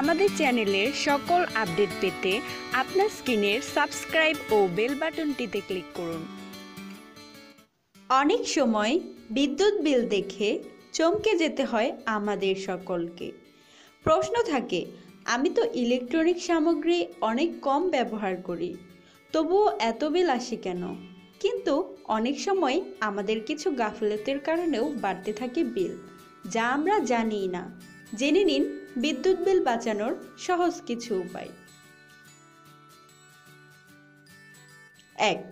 আমাদের চ্যানেলের সকল আপডেট পেতে আপনার স্ক্রিনের সাবস্ক্রাইব ও বেল বাটনটিতে ক্লিক করুন। অনেক সময় বিদ্যুৎ বিল দেখে চমকে যেতে হয় আমাদের সকলকে। প্রশ্ন থাকে, আমি তো ইলেকট্রনিক সামগ্রী অনেক কম ব্যবহার করি, তবুও এত বিল আসে কেন? কিন্তু অনেক সময় আমাদের কিছু গাফলতের কারণেও বাড়তে থাকে বিল, যা আমরা জানি না। জেনে নিন বিদ্যুৎ বিল বাঁচানোর সহজ কিছু উপায়। এক,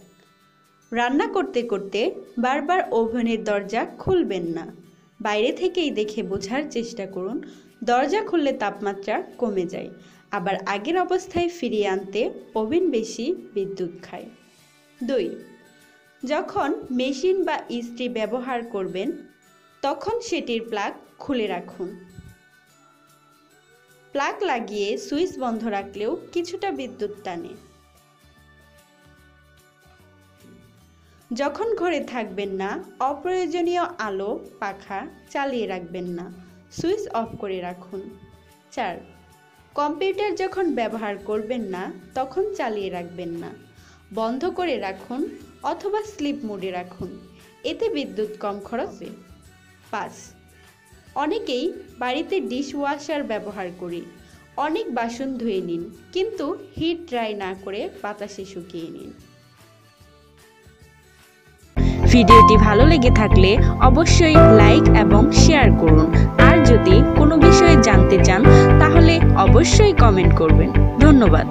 রান্না করতে করতে বারবার ওভেনের দরজা খুলবেন না। বাইরে থেকেই দেখে বোঝার চেষ্টা করুন, দরজা খুললে তাপমাত্রা কমে যায়, আবার আগের অবস্থায় ফিরিয়ে আনতে ওভেন বেশি বিদ্যুৎ খায়। দুই, যখন মেশিন বা ইস্ত্রি ব্যবহার করবেন, তখন সেটির প্লাগ খুলে রাখুন। প্লাগ লাগিয়ে সুইচ বন্ধ রাখলেও কিছুটা বিদ্যুৎ টানে। যখন ঘরে থাকবেন না, অপ্রয়োজনীয় আলো, পাখা চালিয়ে রাখবেন না। সুইচ অফ করে রাখুন। চার, কম্পিউটার যখন ব্যবহার করবেন না, তখন চালিয়ে রাখবেন না। বন্ধ করে রাখুন অথবা স্লিপ মোডে রাখুন। এতে বিদ্যুৎ কম খরচে। পাঁচ অনেকেই বাড়িতে ডিশওয়াশার ব্যবহার করি। অনেক বাসন ধুয়ে নিন, কিন্তু হিট ড্রাই না করে বাতাসে শুকিয়ে নিন। ভিডিওটি ভালো লেগে থাকলে অবশ্যই লাইক এবং শেয়ার করুন। আর যদি কোনো বিষয়ে জানতে চান, তাহলে অবশ্যই কমেন্ট করবেন। ধন্যবাদ।